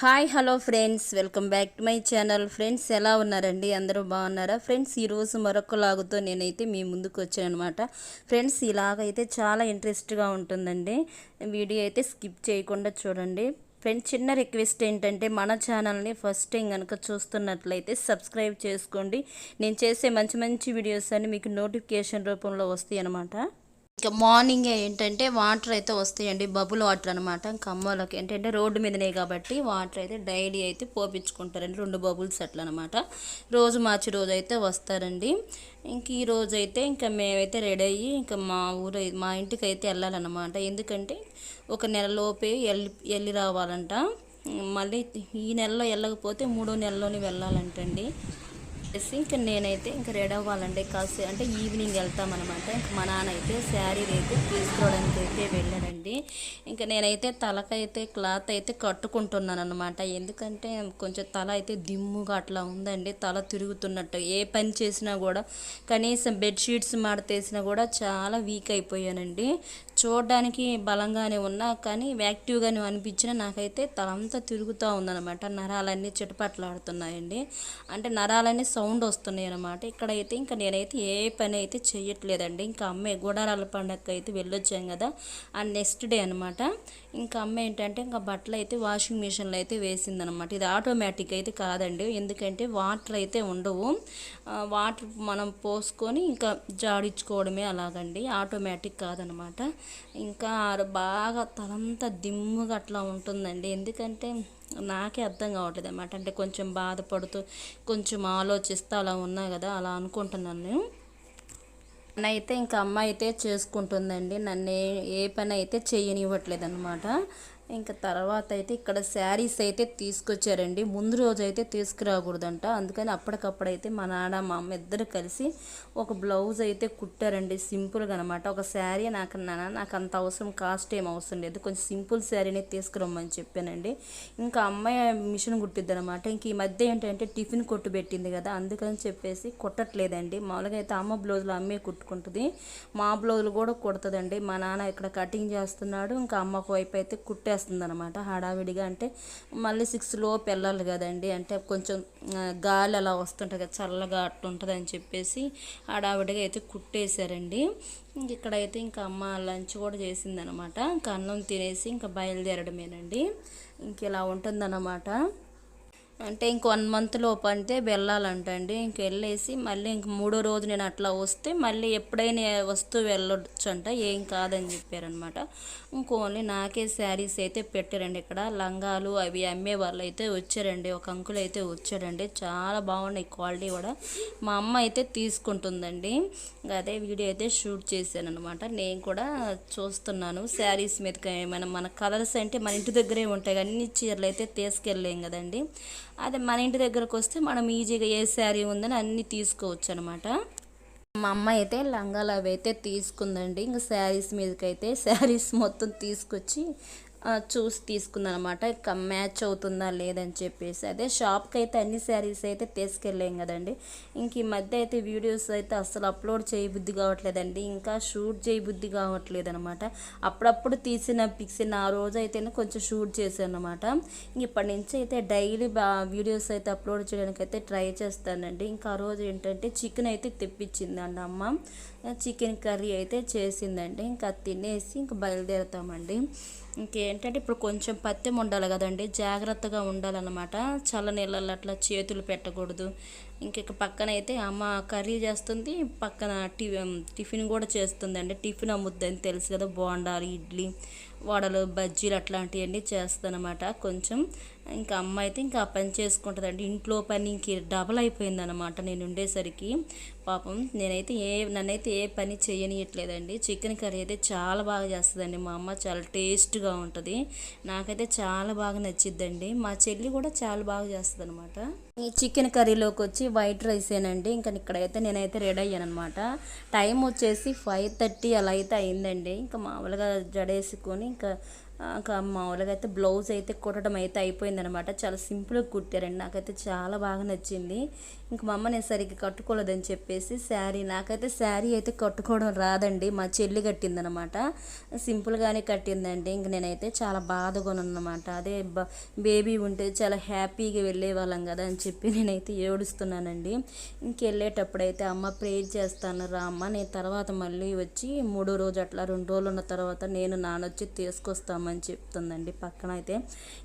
Hi hello friends welcome back to my channel friends ఎలా ఉన్నారండి? అందరూ బాగున్నారా? ఫ్రెండ్స్ ఈరోజు మరొక లాగుతో నేనైతే మీ ముందుకు వచ్చాను అనమాట ఫ్రెండ్స్ ఇలాగైతే చాలా ఇంట్రెస్ట్గా ఉంటుందండి. వీడియో అయితే స్కిప్ చేయకుండా చూడండి. ఫ్రెండ్స్ చిన్న రిక్వెస్ట్ ఏంటంటే మన ఛానల్ని ఫస్ట్ టైం కనుక చూస్తున్నట్లయితే సబ్స్క్రైబ్ చేసుకోండి. నేను చేసే మంచి మంచి వీడియోస్ అన్ని మీకు నోటిఫికేషన్ రూపంలో వస్తాయి అనమాట ఇంకా మార్నింగ్ ఏంటంటే వాటర్ అయితే వస్తాయండి బబుల్ వాటర్ అనమాట ఇంకా ఏంటంటే రోడ్డు మీదనే కాబట్టి వాటర్ అయితే డైలీ అయితే పోపించుకుంటారండి రెండు బబుల్స్ అట్లా అనమాట రోజు మార్చి రోజు అయితే వస్తారండి. ఇంక ఈ రోజు అయితే ఇంకా మేమైతే రెడీ అయ్యి ఇంకా మా ఊరు మా ఇంటికి అయితే వెళ్ళాలన్నమాట. ఎందుకంటే ఒక నెలలోపే వెళ్ళి వెళ్ళి రావాలంట. మళ్ళీ ఈ నెలలో వెళ్ళకపోతే మూడో నెలలోనే వెళ్ళాలంటండి. వచ్చేసి ఇంకా నేనైతే ఇంకా రెడీ అవ్వాలండి. కాస్త అంటే ఈవినింగ్ వెళ్తామన్నమాట ఇంకా మా నాన్న అయితే శారీ అయితే తీసుకోవడానికి అయితే వెళ్ళాడండి. ఇంకా నేనైతే తలకైతే క్లాత్ అయితే కట్టుకుంటున్నాను అనమాట ఎందుకంటే కొంచెం తల అయితే దిమ్ముగా అట్లా ఉందండి. తల తిరుగుతున్నట్టు ఏ పని చేసినా కూడా కనీసం బెడ్షీట్స్ మాడతేసినా కూడా చాలా వీక్ అయిపోయానండి. చూడడానికి బలంగానే ఉన్నా కానీ యాక్టివ్గానే అనిపించిన నాకైతే తలంతా తిరుగుతూ ఉందన్నమాట. నరాలన్నీ చిటపట్లాడుతున్నాయండి. అంటే నరాలన్నీ సౌండ్ వస్తున్నాయి అనమాట ఇక్కడైతే ఇంకా నేనైతే ఏ పని అయితే చేయట్లేదండి ఇంకా అమ్మే గుడారాల పండగకి అయితే వెళ్ళొచ్చాం కదా ఆ నెక్స్ట్ డే అనమాట ఇంకా అమ్మ ఏంటంటే ఇంకా బట్టలు అయితే వాషింగ్ మిషన్లో అయితే వేసిందనమాట ఇది ఆటోమేటిక్ అయితే కాదండి. ఎందుకంటే వాటర్ అయితే ఉండవు వాటర్ మనం పోసుకొని ఇంకా జాడించుకోవడమే అలాగండి. ఆటోమేటిక్ కాదనమాట ఇంకా బాగా తలంతా దిమ్ముగా అట్లా ఉంటుందండి. ఎందుకంటే నాకే అర్థం కావట్లేదు అనమాట అంటే కొంచెం బాధపడుతూ కొంచెం ఆలోచిస్తూ అలా ఉన్నా కదా అలా అనుకుంటున్నాను నేను. అయితే ఇంకా అమ్మ అయితే చేసుకుంటుందండి. నన్ను ఏ ఏ పని అయితే చేయనివ్వట్లేదు అనమాట ఇంకా తర్వాత అయితే ఇక్కడ శారీస్ అయితే తీసుకొచ్చారండి. ముందు రోజు అయితే తీసుకురాకూడదంట. అందుకని అప్పటికప్పుడు అయితే మా నాన్న మా అమ్మ ఇద్దరు కలిసి ఒక బ్లౌజ్ అయితే కుట్టారండి. సింపుల్గా అనమాట ఒక శారీ నాకు నాన్న నాకు అంత అవసరం కాస్ట్ ఏం అవసరం లేదు. కొంచెం సింపుల్ శారీనే తీసుకురమ్మని చెప్పానండి. ఇంకా అమ్మాయి మిషన్ కుట్టిద్ది అనమాట ఇంక ఈ మధ్య ఏంటంటే టిఫిన్ కొట్టు పెట్టింది కదా అందుకని చెప్పేసి కుట్టట్లేదండి. మామూలుగా అయితే అమ్మ బ్లౌజులు అమ్మే కుట్టుకుంటుంది. మా బ్లౌజులు కూడా కుడుతుందండి. మా నాన్న ఇక్కడ కటింగ్ చేస్తున్నాడు. ఇంకా అమ్మకు వైపు అయితే కుట్టేస్తుంది అనమాట హడావిడిగా అంటే మళ్ళీ సిక్స్ లోపు వెళ్ళాలి కదండి. అంటే కొంచెం గాలి అలా వస్తుంటుంది కదా చల్లగా అట్టుంటుంది అని చెప్పేసి హడావిడిగా అయితే కుట్టేశారండి. ఇక్కడైతే ఇంకా అమ్మ లంచ్ కూడా చేసిందనమాట ఇంకా అన్నం తినేసి ఇంకా బయలుదేరడమేనండి. ఇంక ఇలా ఉంటుందన్నమాట. అంటే ఇంక వన్ మంత్ లోపు అంటే వెళ్ళాలంట అండి ఇంక వెళ్ళేసి మళ్ళీ ఇంక మూడో రోజు నేను అట్లా వస్తే మళ్ళీ ఎప్పుడైనా వస్తూ వెళ్ళొచ్చు అంట ఏం కాదని చెప్పారనమాట. ఇంక ఓన్లీ నాకే శారీస్ అయితే పెట్టారండి ఇక్కడ. లంగాలు అవి అమ్మే వాళ్ళు అయితే వచ్చారండి. ఒక అంకుల్ అయితే వచ్చాడండి. చాలా బాగున్నాయి క్వాలిటీ కూడా. మా అమ్మ అయితే తీసుకుంటుందండి. అదే వీడియో అయితే షూట్ చేశాను అనమాట నేను కూడా చూస్తున్నాను శారీస్ మీద ఏమైనా మన కలర్స్ అంటే మన ఇంటి దగ్గరే ఉంటాయి. అన్ని చీరలు అయితే తీసుకెళ్ళలేం కదండి. అదే మన ఇంటి దగ్గరకు వస్తే మనం ఈజీగా ఏ శారీ ఉందని అన్నీ తీసుకోవచ్చు అనమాట మా అమ్మ అయితే లంగాలు అవి అయితే తీసుకుందండి. ఇంకా శారీస్ మీదకైతే శారీస్ మొత్తం తీసుకొచ్చి చూసి తీసుకుందనమాట. అనమాట మ్యాచ్ అవుతుందా లేదని చెప్పేసి. అదే షాప్కి అయితే అన్ని శారీస్ అయితే తీసుకెళ్ళాం కదండి. ఇంక ఈ మధ్య అయితే వీడియోస్ అయితే అస్సలు అప్లోడ్ చేయబుద్ధి కావట్లేదండి. ఇంకా షూట్ చేయబుద్ధి కావట్లేదు అనమాట అప్పుడప్పుడు తీసిన పిక్స్ ఆ రోజు అయితేనే కొంచెం షూట్ చేశాను అనమాట ఇంక ఇప్పటి నుంచి అయితే డైలీ వీడియోస్ అయితే అప్లోడ్ చేయడానికి అయితే ట్రై చేస్తానండి. ఇంకా ఆ రోజు ఏంటంటే చికెన్ అయితే తెప్పించిందండి అమ్మ. చికెన్ కర్రీ అయితే చేసిందండి. ఇంకా అది తినేసి ఇంకా బయలుదేరుతామండి. ఇంకేంటంటే ఇప్పుడు కొంచెం పత్యం ఉండాలి కదండి. జాగ్రత్తగా ఉండాలన్నమాట. చల్ల నీళ్ళల్లో అట్లా చేతులు పెట్టకూడదు. ఇంక పక్కన అయితే అమ్మ కర్రీ చేస్తుంది. పక్కన టి టిఫిన్ కూడా చేస్తుందండి. టిఫిన్ అమ్ముద్దని తెలుసు కదా బోండాలు ఇడ్లీ వడలు బజ్జీలు అట్లాంటివన్నీ చేస్తానమాట కొంచెం ఇంకా అమ్మ అయితే ఇంకా పని చేసుకుంటుందండి. ఇంట్లో పని ఇంక డబల్ అయిపోయిందనమాట నేను ఉండేసరికి. పాపం నేనైతే ఏ నన్నైతే ఏ పని చేయనియట్లేదండి. చికెన్ కర్రీ అయితే చాలా బాగా చేస్తుందండి. మా అమ్మ చాలా టేస్ట్గా ఉంటుంది. నాకైతే చాలా బాగా నచ్చిద్దండి. మా చెల్లి కూడా చాలా బాగా చేస్తుంది అనమాట ఈ చికెన్ కర్రీలోకి వచ్చి వైట్ రైసేనండి. ఇంకా ఇక్కడైతే నేనైతే రెడీ అయ్యాను అనమాట టైం వచ్చేసి ఫైవ్ థర్టీ అలా అయితే అయిందండి. ఇంకా మామూలుగా జడేసుకొని ఇంకా మామూలుగా అయితే బ్లౌజ్ అయితే కుట్టడం అయితే అయిపోయిందనమాట చాలా సింపుల్గా కుట్టారండి. నాకైతే చాలా బాగా నచ్చింది. ఇంక మా అమ్మ నేను సరిగ్గా కట్టుకోలేదని చెప్పేసి శారీ నాకైతే శారీ అయితే కట్టుకోవడం రాదండి. మా చెల్లి కట్టిందనమాట. సింపుల్గానే కట్టిందండి. ఇంక నేనైతే చాలా బాధగా అనమాట అదే బేబీ ఉంటే చాలా హ్యాపీగా వెళ్ళే వాళ్ళం కదా అని చెప్పి నేనైతే ఏడుస్తున్నానండి. ఇంకెళ్ళేటప్పుడు అయితే అమ్మ ప్రేర్ చేస్తాను రా అమ్మ. నేను తర్వాత మళ్ళీ వచ్చి మూడో రోజు అట్లా రెండు రోజులు ఉన్న తర్వాత నేను నానొచ్చి తీసుకొస్తామని చెప్తుందండి పక్కన అయితే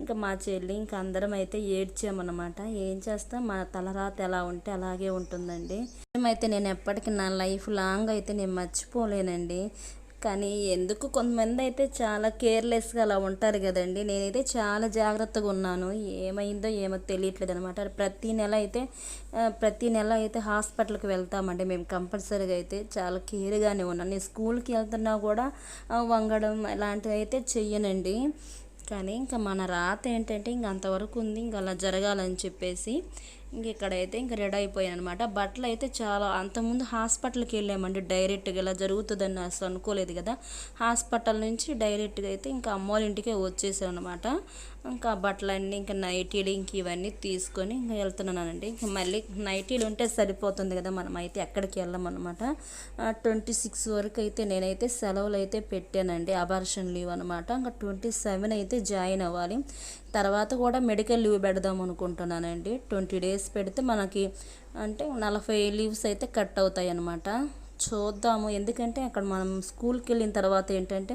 ఇంకా మా చెల్లి ఇంకా అందరం అయితే ఏడ్చామన్నమాట ఏం చేస్తాం? మా తలరాత ఎలా ఉంటే అలాగే ఉంటుందండి. అయితే నేను ఎప్పటికీ నా లైఫ్ లాంగ్ అయితే నేను మర్చిపోలేనండి. కానీ ఎందుకు కొంతమంది అయితే చాలా కేర్లెస్గా అలా ఉంటారు కదండి. నేనైతే చాలా జాగ్రత్తగా ఉన్నాను. ఏమైందో ఏమో తెలియట్లేదు అనమాట ప్రతి నెల అయితే ప్రతి నెల అయితే హాస్పిటల్కి వెళ్తామండి. మేము కంపల్సరీగా అయితే చాలా కేర్గానే ఉన్నాను. నేను స్కూల్కి వెళ్తున్నా కూడా వంగడం ఇలాంటివి అయితే చెయ్యనండి. కానీ ఇంకా మన రాత ఏంటంటే ఇంక అంతవరకు ఉంది. ఇంకా అలా జరగాలని చెప్పేసి ఇంక ఇక్కడైతే ఇంక రెడీ అయిపోయాను అనమాట బట్టలు అయితే చాలా అంతకుముందు హాస్పిటల్కి వెళ్ళామండి డైరెక్ట్గా. ఇలా జరుగుతుందని అసలు అనుకోలేదు కదా. హాస్పిటల్ నుంచి డైరెక్ట్గా అయితే ఇంకా అమ్మోళ్ళ ఇంటికే వచ్చేసాం అనమాట ఇంకా బట్టలన్నీ ఇంకా నైటీలు ఇంక ఇవన్నీ తీసుకొని ఇంకా వెళ్తున్నానండి. ఇంకా మళ్ళీ నైటీలు ఉంటే సరిపోతుంది కదా మనం అయితే ఎక్కడికి వెళ్ళమన్నమాట. ట్వంటీ సిక్స్ వరకు అయితే నేనైతే సెలవులు అయితే పెట్టానండి. అబార్షన్ లీవ్ అనమాట ఇంకా ట్వంటీ సెవెన్ అయితే జాయిన్ అవ్వాలి. తర్వాత కూడా మెడికల్ లీవ్ పెడదాం అనుకుంటున్నానండి. ట్వంటీ డేస్ పెడితే మనకి అంటే నలభై లీవ్స్ అయితే కట్ అవుతాయి అన్నమాట. చూద్దాము. ఎందుకంటే అక్కడ మనం స్కూల్కి వెళ్ళిన తర్వాత ఏంటంటే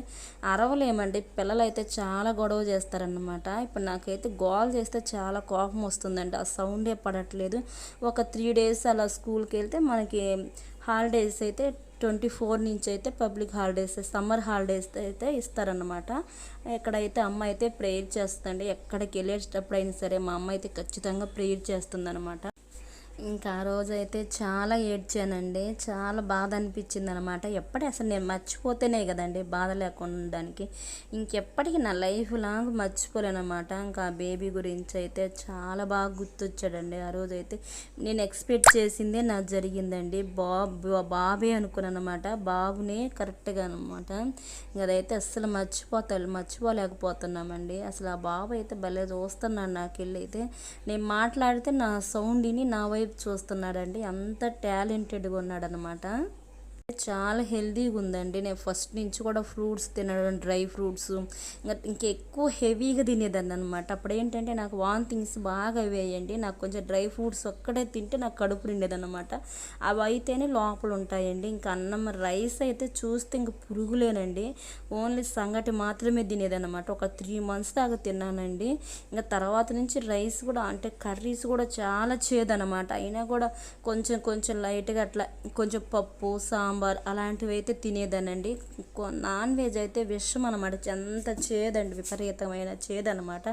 అరవలేమండి. పిల్లలు అయితే చాలా గొడవ చేస్తారనమాట ఇప్పుడు నాకైతే గోల్ చేస్తే చాలా కోపం వస్తుందండి. ఆ సౌండే పడట్లేదు. ఒక త్రీ డేస్ అలా స్కూల్కి వెళ్తే మనకి హాలిడేస్ అయితే ట్వంటీ ఫోర్ నుంచి అయితే పబ్లిక్ హాలిడేస్ సమ్మర్ హాలిడేస్ అయితే ఇస్తారనమాట ఎక్కడైతే అమ్మ అయితే ప్రేయర్ చేస్తుందండి ఎక్కడికి వెళ్ళేటప్పుడు అయినా సరే మా అమ్మ అయితే ఖచ్చితంగా ప్రేయర్ చేస్తుందనమాట ఇంకా ఆ రోజు అయితే చాలా ఏడ్చానండి. చాలా బాధ అనిపించింది అనమాట ఎప్పటి అసలు నేను మర్చిపోతేనే కదండి బాధ లేకుండా ఉండడానికి. ఇంకెప్పటికీ నా లైఫ్ లాంగ్ మర్చిపోలేనమాట. ఇంకా ఆ బేబీ గురించి అయితే చాలా బాగా గుర్తొచ్చాడండి. ఆ రోజు అయితే నేను ఎక్స్పెక్ట్ చేసిందే నాకు జరిగిందండి. బాబు బాబే అనుకున్నాను అనమాట బాబునే కరెక్ట్గా అనమాట. అదైతే అస్సలు మర్చిపోతా మర్చిపోలేకపోతున్నామండి. అసలు ఆ బాబు అయితే భలే చూస్తున్నాడు నాకు వెళ్ళి అయితే నేను మాట్లాడితే నా సౌండ్ని నా వైపు చూస్తున్నాడండి. అంత టాలెంటెడ్గా ఉన్నాడనమాట చాలా హెల్తీగా ఉందండి. నేను ఫస్ట్ నుంచి కూడా ఫ్రూట్స్ తినడం డ్రై ఫ్రూట్స్ ఇంకా ఇంకా ఎక్కువ హెవీగా తినేదాన్ని అనమాట అప్పుడు ఏంటంటే నాకు వాంతింగ్స్ బాగా వేయండి నాకు కొంచెం డ్రై ఫ్రూట్స్ ఒక్కడే తింటే నాకు కడుపు నిండేదన్నమాట. అవి అయితేనే లోపల ఉంటాయండి. ఇంకా అన్నం రైస్ అయితే చూస్తే ఇంక పురుగులేనండి. ఓన్లీ సంగటి మాత్రమే తినేదన్నమాట. ఒక త్రీ మంత్స్ దాకా తిన్నానండి. ఇంకా తర్వాత నుంచి రైస్ కూడా అంటే కర్రీస్ కూడా చాలా చేదనమాట అయినా కూడా కొంచెం కొంచెం లైట్గా అట్లా కొంచెం పప్పు సాంబార్ సాంబార్ అలాంటివి అయితే తినేదానండి నాన్ వెజ్ అయితే విషం అనమాట ఎంత చేదండి విపరీతమైన చేదనమాట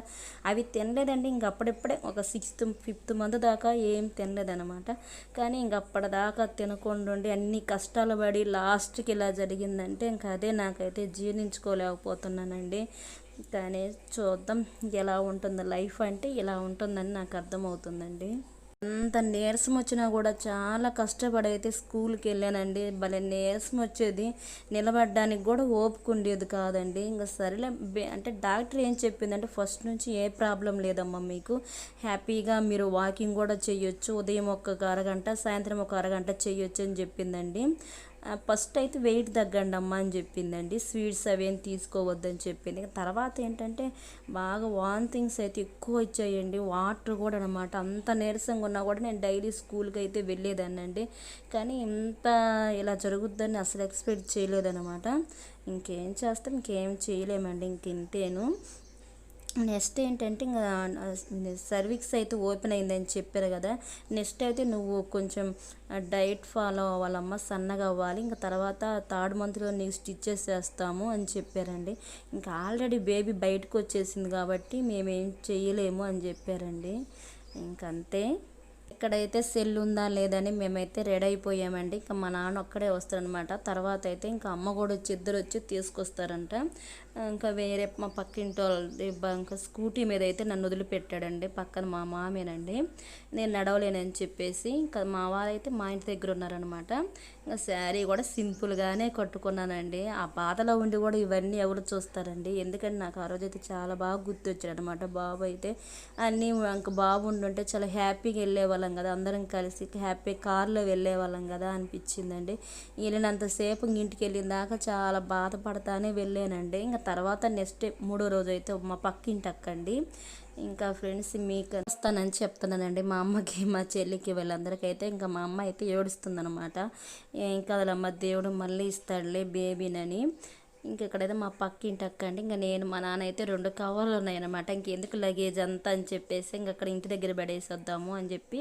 అవి తినలేదండి. ఇంక అప్పుడప్పుడే ఒక సిక్స్త్ ఫిఫ్త్ మంత్ దాకా ఏం తినలేదనమాట కానీ ఇంకప్పటిదాకా తినకుండా ఉండి అన్ని కష్టాలు పడి లాస్ట్కి ఇలా జరిగిందంటే ఇంకా అదే నాకైతే జీర్ణించుకోలేకపోతున్నానండి. కానీ చూద్దాం ఎలా ఉంటుంది లైఫ్ అంటే ఇలా ఉంటుందని నాకు అర్థమవుతుందండి. అంత నీరసం వచ్చినా కూడా చాలా కష్టపడి అయితే స్కూల్కి వెళ్ళానండి భలే నీరసం వచ్చేది నిలబడడానికి కూడా ఓపుకుండేది కాదండి. ఇంకా సరేలే అంటే డాక్టర్ ఏం చెప్పిందంటే ఫస్ట్ నుంచి ఏ ప్రాబ్లం లేదమ్మా మీకు. హ్యాపీగా మీరు వాకింగ్ కూడా చేయొచ్చు ఉదయం ఒక అరగంట సాయంత్రం ఒక అరగంట చేయొచ్చు అని చెప్పిందండి. ఫస్ట్ అయితే వెయిట్ తగ్గండి అమ్మ అని చెప్పిందండి. స్వీట్స్ అవేం తీసుకోవద్దని చెప్పింది. తర్వాత ఏంటంటే బాగా వాంతింగ్స్ అయితే ఎక్కువ వచ్చాయండి వాటర్ కూడా అనమాట అంత నీరసంగా ఉన్నా కూడా నేను డైలీ స్కూల్కి అయితే వెళ్ళేదాన్ని అండి కానీ ఇంత ఇలా జరుగుద్దని అసలు ఎక్స్పెక్ట్ చేయలేదన్నమాట. ఇంకేం చేస్తాం ఇంకేం చేయలేమండి. ఇంకెంతేను నెక్స్ట్ ఏంటంటే ఇంకా సర్వీక్స్ అయితే ఓపెన్ అయిందని చెప్పారు కదా. నెక్స్ట్ అయితే నువ్వు కొంచెం డైట్ ఫాలో అవ్వాలమ్మ సన్నగా అవ్వాలి. ఇంకా తర్వాత థర్డ్ మంత్లో నీకు స్టిచ్చెస్ చేస్తాము అని చెప్పారండి. ఇంకా ఆల్రెడీ బేబీ బయటకు వచ్చేసింది కాబట్టి మేమేం చేయలేము అని చెప్పారండి. ఇంకంతే. ఎక్కడైతే సెల్ ఉందా లేదని మేమైతే రెడీ అయిపోయామండి. ఇంకా మా నాన్న ఒక్కడే వస్తాడనమాట తర్వాత అయితే ఇంకా అమ్మ కూడా వచ్చి ఇద్దరు వచ్చి తీసుకొస్తారంట. ఇంకా వేరే మా పక్కింటి ఇంకా స్కూటీ మీద అయితే నన్ను వదిలిపెట్టాడండి. పక్కన మా మామేనండి. నేను నడవలేనని చెప్పేసి ఇంకా మా వారైతే మా ఇంటి దగ్గర ఉన్నారనమాట శారీ కూడా సింపుల్గానే కట్టుకున్నానండి. ఆ బాధలో ఉండి కూడా ఇవన్నీ ఎవరు చూస్తారండి? ఎందుకంటే నాకు ఆ రోజు అయితే చాలా బాగా గుర్తొచ్చాడు అనమాట బాబు అయితే అన్నీ ఇంక బాబు ఉండుంటే చాలా హ్యాపీగా వెళ్ళేవాళ్ళం కదా. అందరం కలిసి హ్యాపీ కార్లో వెళ్ళేవాళ్ళం కదా అనిపించిందండి. వెళ్ళినంతసేపు ఇంటికి వెళ్ళిన దాకా చాలా బాధపడతానే వెళ్ళానండి. ఇంకా తర్వాత నెక్స్ట్ డే మూడో రోజు అయితే మా పక్కింటి అక్కండి. ఇంకా ఫ్రెండ్స్ మీకు వస్తానని చెప్తున్నానండి. మా అమ్మకి మా చెల్లికి వీళ్ళందరికైతే ఇంకా మా అమ్మ అయితే ఏడుస్తుందనమాట ఇంకా అదలమ్మ దేవుడు మళ్ళీ ఇస్తాడులే బేబీనని. ఇంక ఇక్కడైతే మా పక్కింటి అక్క అండి. ఇంకా నేను మా నాన్న అయితే రెండు కవర్లు ఉన్నాయన్నమాట. ఇంకెందుకు లగేజ్ అంతా అని చెప్పేసి ఇంక అక్కడ ఇంటి దగ్గర పడేసి వద్దాము అని చెప్పి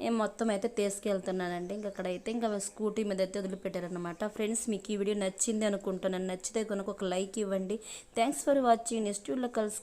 నేను మొత్తం అయితే తీసుకెళ్తున్నానండి. ఇంక అక్కడైతే ఇంకా స్కూటీ మీద అయితే వదిలిపెట్టారనమాట ఫ్రెండ్స్ మీకు ఈ వీడియో నచ్చింది అనుకుంటున్నాను. నచ్చితే కనుక ఒక లైక్ ఇవ్వండి. Thanks for watching. నెక్స్ట్ వీడియోలో కలుసుకు